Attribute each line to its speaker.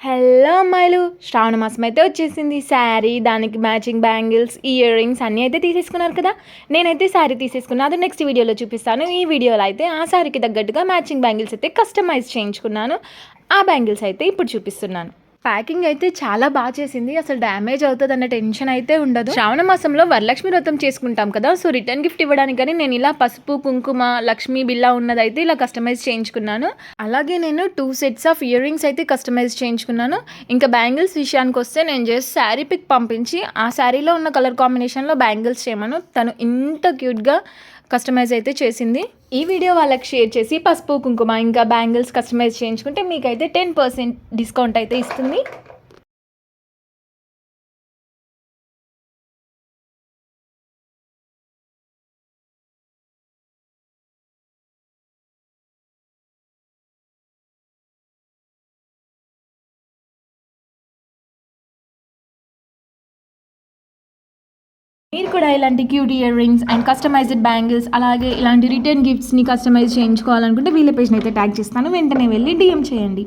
Speaker 1: Hello అమ్మాయిలు శ్రావణ మాసం అయితే వచ్చేసింది. శారీ దానికి మ్యాచింగ్ బ్యాంగిల్స్ ఇయర్ రింగ్స్ అన్నీ అయితే తీసేసుకున్నారు కదా. నేనైతే శారీ తీసేసుకున్నా. అది నెక్స్ట్ వీడియోలో చూపిస్తాను. ఈ వీడియోలో అయితే ఆ శారీకి తగ్గట్టుగా మ్యాచింగ్ బ్యాంగిల్స్ అయితే కస్టమైజ్ చేయించుకున్నాను. ఆ బ్యాంగిల్స్ అయితే ఇప్పుడు చూపిస్తున్నాను. ప్యాకింగ్ అయితే చాలా బాగా చేసింది. అసలు డ్యామేజ్ అవుతుంది అన్న టెన్షన్ అయితే ఉండదు. శ్రావణ మాసంలో వరలక్ష్మి వ్రతం చేసుకుంటాం కదా. సో రిటర్న్ గిఫ్ట్ ఇవ్వడానికి కానీ నేను ఇలా పసుపు కుంకుమ లక్ష్మీ బిల్లా ఉన్నదైతే ఇలా కస్టమైజ్ చేయించుకున్నాను. అలాగే నేను two sets of earrings అయితే కస్టమైజ్ చేయించుకున్నాను. ఇంకా బ్యాంగిల్స్ విషయానికి వస్తే నేను జస్ట్ శారీ పిక్ పంపించి ఆ శారీలో ఉన్న కలర్ కాంబినేషన్లో బ్యాంగిల్స్ చేయమను. తను ఇంత క్యూట్గా కస్టమైజ్ అయితే చేసింది. ఈ వీడియో వాళ్ళకి షేర్ చేసి పసుపు కుంకుమ ఇంకా బ్యాంగిల్స్ కస్టమైజ్ చేయించుకుంటే మీకైతే టెన్ పర్సెంట్ డిస్కౌంట్ అయితే ఇస్తుంది. మీరు కూడా ఇలాంటి cute earrings and customised bangles అలాగే ఇలాంటి రిటర్న్ గిఫ్ట్స్ని కస్టమైజ్ చేయించుకోవాలనుకుంటే వీళ్ళ పేజ్ని అయితే ట్యాగ్ చేస్తాను. వెంటనే వెళ్ళి డిఎం చేయండి.